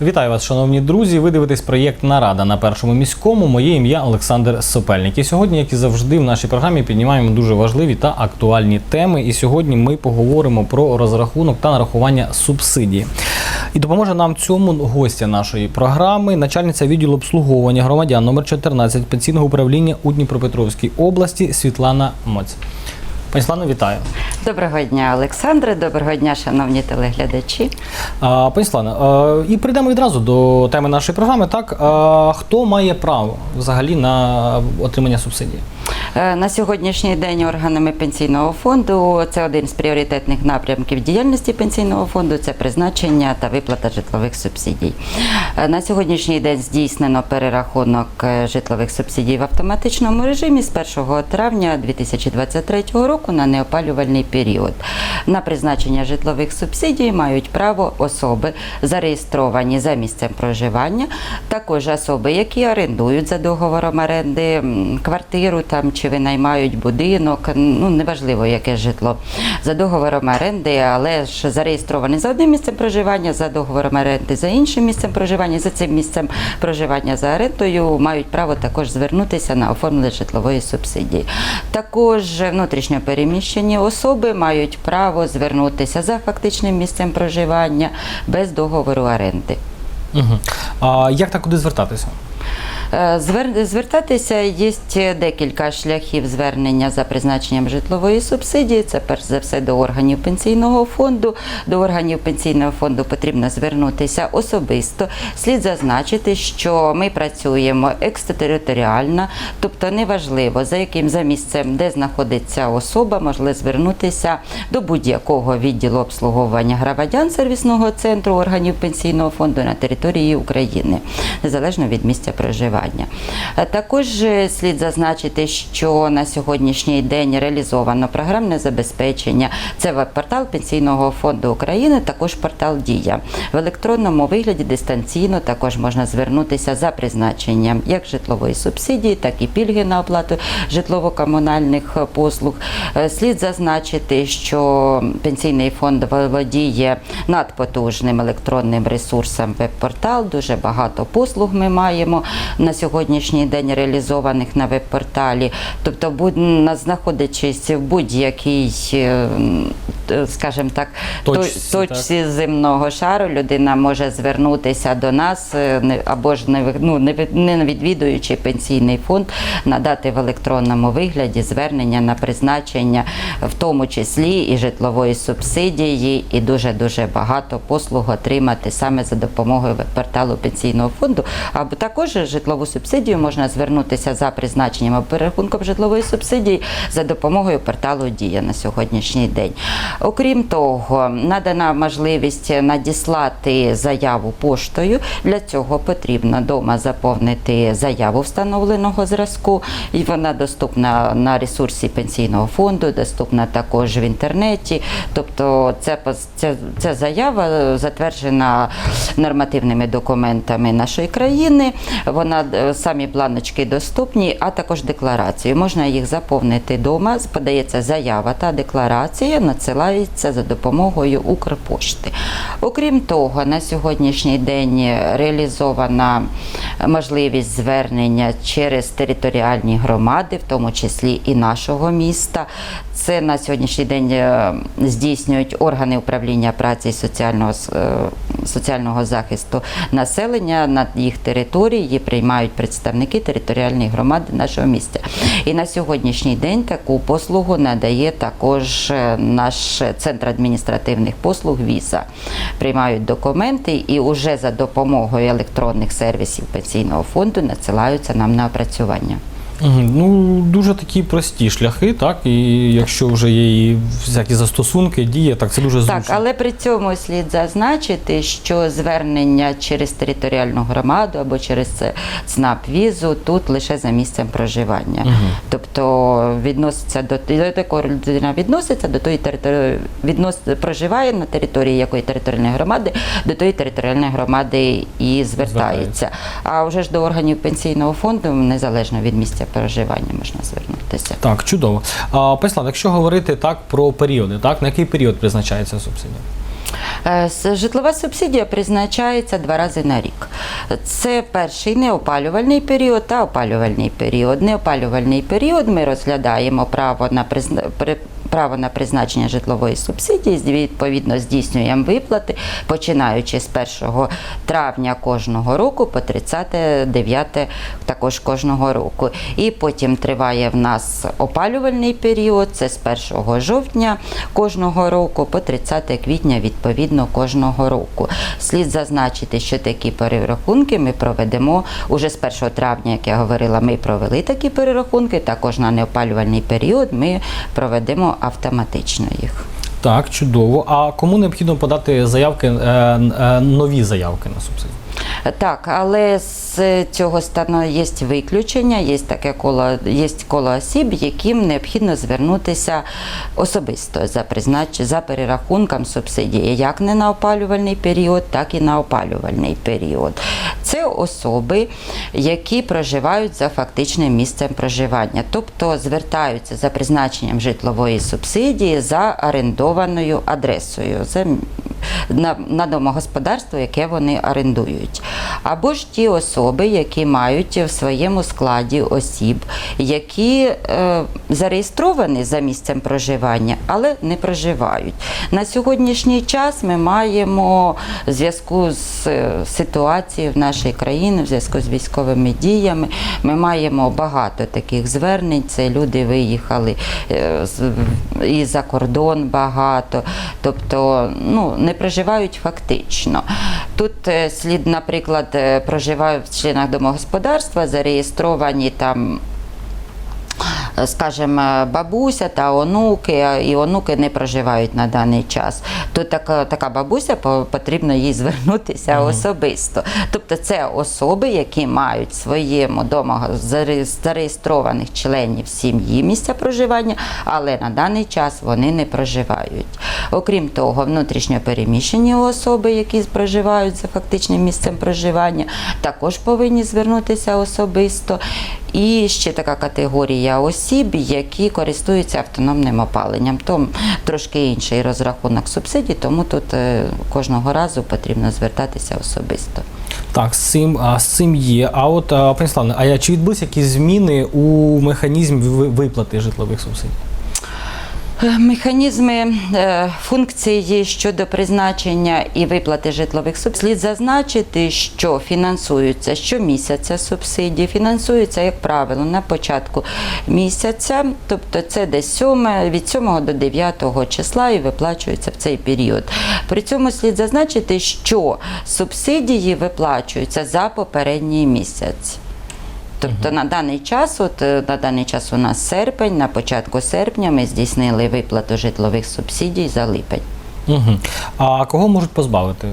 Вітаю вас, шановні друзі. Ви дивитесь проєкт Нарада на першому міському. Моє ім'я Олександр Сопельник. І сьогодні, як і завжди, в нашій програмі піднімаємо дуже важливі та актуальні теми. І сьогодні ми поговоримо про розрахунок та нарахування субсидій. І допоможе нам цьому гостя нашої програми, начальниця відділу обслуговування громадян номер 14 пенсійного управління у Дніпропетровській області Світлана Моць. Пані Світлано, вітаю. Доброго дня, Олександре. Доброго дня, шановні телеглядачі. А, Пані Слана, і прийдемо відразу до теми нашої програми. Так, А, хто має право взагалі на отримання субсидії? Е, На сьогоднішній день органами пенсійного фонду це один з пріоритетних напрямків діяльності пенсійного фонду. Це призначення та виплата житлових субсидій. Е, На сьогоднішній день здійснено перерахунок е, житлових субсидій в автоматичному режимі з 1 травня 2023 року на неопалювальний період. На призначення житлових субсидій мають право особи, зареєстровані за місцем проживання, також особи, які орендують за договором оренди квартиру там чи винаймають будинок, ну неважливо яке житло за договором оренди, але ж зареєстровані за одним місцем проживання, за договором оренди за іншим місцем проживання, за цим місцем проживання за орендою мають право також звернутися на оформлення житлової субсидії. Також внутрішньо переміщені особи мають право звернутися за фактичним місцем проживання без договору оренди. Угу. А як та куди звертатися? Е, звер- Звертатися є декілька шляхів звернення за призначенням житлової субсидії. Це перш за все до органів пенсійного фонду. До органів пенсійного фонду потрібно звернутися особисто. Слід зазначити, що ми працюємо екстериторіально, тобто неважливо за яким за місцем, де знаходиться особа, можливо звернутися до будь-якого відділу обслуговування громадян сервісного центру органів пенсійного фонду на території України, незалежно від місця проживання. Е, Також слід зазначити, що на сьогоднішній день реалізовано програмне забезпечення. Це веб-портал Пенсійного фонду України, також портал Дія. В електронному вигляді дистанційно також можна звернутися за призначенням як житлової субсидії, так і пільги на оплату житлово-комунальних послуг. Е, Слід зазначити, що пенсійний фонд володіє надпотужним електронним ресурсом веб-портал. Дуже багато послуг ми маємо на сьогоднішній день реалізованих на веб-порталі. Тобто, знаходячись в будь-якій, е, т- скажімо так, Точці, точці земного шару, людина може звернутися до нас е, або ж не, ну, не не відвідуючи пенсійний фонд, надати в електронному вигляді звернення на призначення, в тому числі і житлової субсидії, і дуже дуже багато послуг отримати саме за допомогою порталу пенсійного фонду. Або також житлову субсидію можна звернутися за призначенням перерахунком житлової субсидії за допомогою порталу Дія на сьогоднішній день. Окрім того, надана можливість надіслати заяву поштою. Для цього потрібно вдома заповнити заяву встановленого зразку, і вона доступна на ресурсі пенсійного фонду, доступна також в інтернеті. Тобто, це пос- ця, заява затверджена нормативними документами нашої країни. Вона самі планочки доступні, а також декларації. Можна їх заповнити вдома. Подається заява та декларація, надсилається за допомогою Укрпошти. Окрім того, на сьогоднішній день реалізована можливість звернення через територіальні громади, в тому числі і нашого міста. Це на сьогоднішній день е, здійснюють органи управління праці і соціального, е, соціального захисту населення на їх території приймають представники територіальної громади нашого міста. І на сьогоднішній день таку послугу надає також е, наш центр адміністративних послуг ВІСА. Приймають документи і вже за допомогою електронних сервісів пенсійного фонду надсилаються нам на опрацювання. Ну, дуже такі прості шляхи, так? І якщо вже є і всякі застосунки, дія, так це дуже зручно. Так, але при цьому слід зазначити, що звернення через територіальну громаду або через ЦНАП візу тут лише за місцем проживання. Мгм. Тобто відноситься до, до людина відноситься, до тої території віднос, проживає на території якої територіальної громади, до тої територіальної громади і звертається. А вже ж до органів пенсійного фонду, незалежно від місця проживання, можна звернутися. Так, чудово. А, Пані якщо говорити так про періоди, так, на який період призначається субсидія? Е, Житлова субсидія призначається два рази на рік. Це перший неопалювальний період та опалювальний період. Неопалювальний період ми розглядаємо право на Право на призначення житлової субсидії відповідно здійснюємо виплати, починаючи з 1 травня кожного року по 39 також кожного року. І потім триває в нас опалювальний період, це з 1 жовтня кожного року по 30 квітня відповідно кожного року. Слід зазначити, що такі перерахунки ми проведемо уже з 1 травня, як я говорила, ми провели такі перерахунки. Також на неопалювальний період ми проведемо автоматично їх. Так, чудово. А кому необхідно подати заявки, е, е, нові заявки на субсидії? Так, але з цього стану є виключення, є таке коло, є коло осіб, яким необхідно звернутися особисто за признач... за перерахунком субсидії, як не на опалювальний період, так і на опалювальний період. Це особи, які проживають за фактичним місцем проживання, тобто звертаються за призначенням житлової субсидії за орендованою адресою. Це на, на домогосподарство, яке вони орендують. Або ж ті особи, які мають в своєму складі осіб, які е, зареєстровані за місцем проживання, але не проживають. На сьогоднішній час ми маємо в зв'язку з е, ситуацією в нашій країні, в зв'язку з військовими діями, ми маємо багато таких звернень. Це люди виїхали е, і за кордон багато, тобто ну, не проживають фактично. Тут е, слід, наприклад, е, проживають в членах домогосподарства, зареєстровані там е, скажімо, бабуся та онуки, і онуки не проживають на даний час, то така, така бабуся потрібно їй звернутися особисто. Тобто це особи, які мають своєму дома зареєстрованих членів сім'ї місця проживання, але на даний час вони не проживають. Окрім того, внутрішньо переміщені особи, які проживають за фактичним місцем проживання, також повинні звернутися особисто. І ще така категорія осіб, які користуються автономним опаленням. Тому трошки інший розрахунок субсидій, тому тут е, кожного разу потрібно звертатися особисто. Так, з цим, з цим є. А от, пані Славне, а чи відбулися якісь зміни у механізмі виплати житлових субсидій? Е, Механізми е, функції щодо призначення і виплати житлових субсидій слід зазначити, що фінансуються щомісяця субсидії, фінансуються, як правило, на початку місяця, тобто це десь 7, від 7 до 9 числа і виплачуються в цей період. При цьому слід зазначити, що субсидії виплачуються за попередній місяць. Тобто на даний час, от е, на даний час у нас серпень, на початку серпня ми здійснили виплату житлових субсидій за липень. Угу. А кого можуть позбавити е,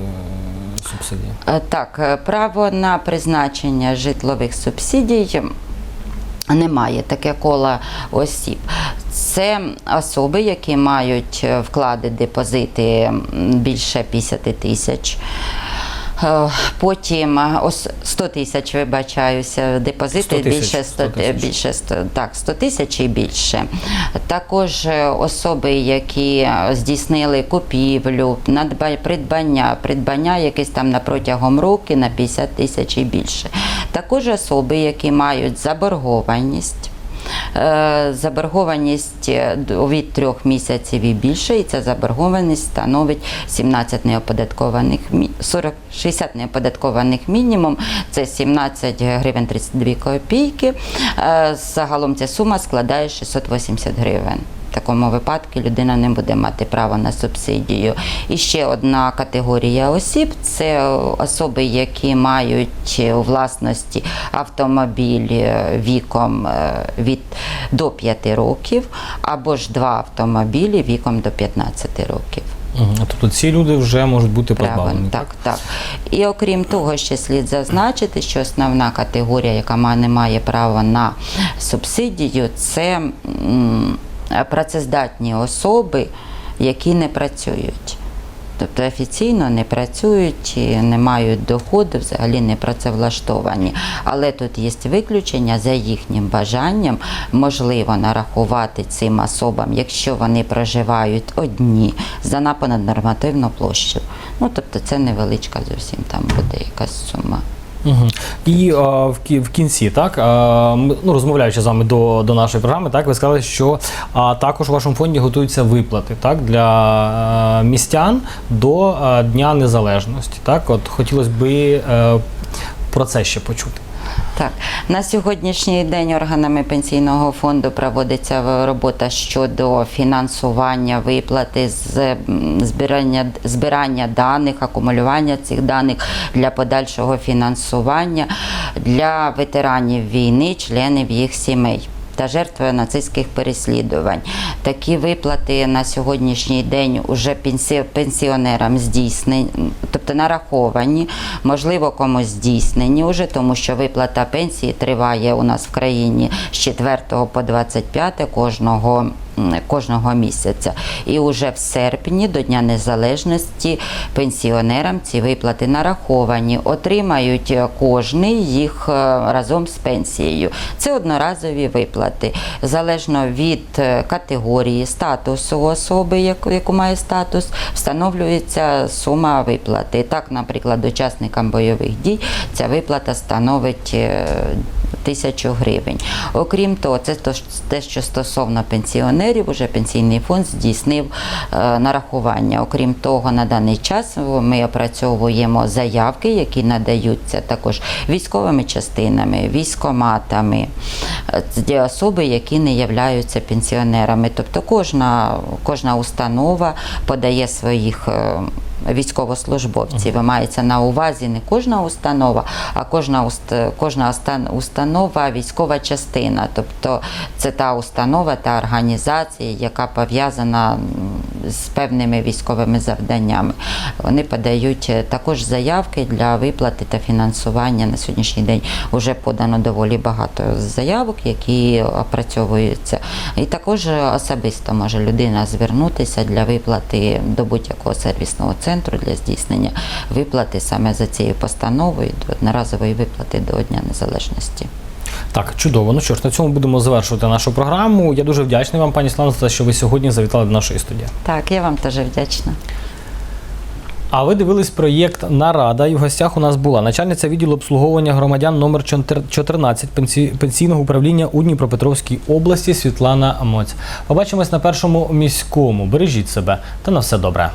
субсидії? Е, Так, право на призначення житлових субсидій немає таке коло осіб. Це особи, які мають вклади, депозити більше 50 тисяч. Е, Потім е, 100 тисяч, вибачаюся, депозити 100 більше 100, 100 тисяч. більше 100, так, 100 тисяч і більше. Також е, особи, які е, здійснили купівлю, придбання, придбання якесь там на протягом року на 50 тисяч і більше. Також особи, які мають заборгованість. Е, Заборгованість е, від трьох місяців і більше, і ця заборгованість становить 17 неоподаткованих мі- 40, 60 неоподаткованих мінімум, це 17 гривень 32 копійки. Е, Загалом ця сума складає 680 гривень. В такому випадку людина не буде мати право на субсидію. І ще одна категорія осіб це особи, які мають у власності автомобіль е, віком е, від до 5 років, або ж два автомобілі віком до 15 років. Тобто ці люди вже можуть бути позбавлені. так, так. І окрім того, ще слід зазначити, що основна категорія, яка не має права на субсидію, це працездатні особи, які не працюють. Тобто офіційно не працюють, не мають доходу, взагалі не працевлаштовані. Але тут є виключення за їхнім бажанням, можливо нарахувати цим особам, якщо вони проживають одні за понаднормативну площу. Ну тобто це невеличка зовсім там буде якась сума. Угу. І а, в, в кінці, так, а, ну, розмовляючи з вами до, до нашої програми, так, ви сказали, що а, також у вашому фонді готуються виплати так, для а, містян до а, Дня Незалежності. Так? От хотілося б е, про це ще почути. Так, на сьогоднішній день органами пенсійного фонду проводиться робота щодо фінансування виплати з збирання, збирання даних, акумулювання цих даних для подальшого фінансування для ветеранів війни, членів їх сімей. Та жертвою нацистських переслідувань. Такі виплати на сьогоднішній день уже пенсі- пенсіонерам здійснені, тобто нараховані, можливо, комусь здійснені вже, тому що виплата пенсії триває у нас в країні з 4 по 25 кожного. Кожного місяця, і уже в серпні до Дня Незалежності пенсіонерам ці виплати нараховані, отримають е, кожний їх е, разом з пенсією. Це одноразові виплати, залежно від е, категорії, статусу особи, яку, має статус, встановлюється сума виплати. Так, наприклад, учасникам бойових дій ця виплата становить тисячу гривень. Окрім того, це те, що стосовно пенсіонерів, уже пенсійний фонд здійснив е, нарахування. Окрім того, на даний час ми опрацьовуємо заявки, які надаються також військовими частинами, військоматами, е, особи, які не являються пенсіонерами. Тобто кожна, кожна установа подає своїх. Військовослужбовців мається на увазі не кожна установа, а кожна кожна установа військова частина. Тобто це та установа, та організація, яка пов'язана з певними військовими завданнями. Вони подають е, також заявки для виплати та фінансування на сьогоднішній день. Вже подано доволі багато заявок, які опрацьовуються. І також особисто може людина звернутися для виплати до будь-якого сервісного центру для здійснення виплати саме за цією постановою одноразової виплати до Дня Незалежності. Так, чудово. Ну що ж, на цьому будемо завершувати нашу програму. Я дуже вдячний вам, пані Слава, за те, що ви сьогодні завітали до нашої студії. Так, я вам теж вдячна. А ви дивились проєкт Нарада, і в гостях у нас була начальниця відділу обслуговування громадян номер 14 пенсійного управління у Дніпропетровській області Світлана Моць. Побачимось на першому міському. Бережіть себе та на все добре.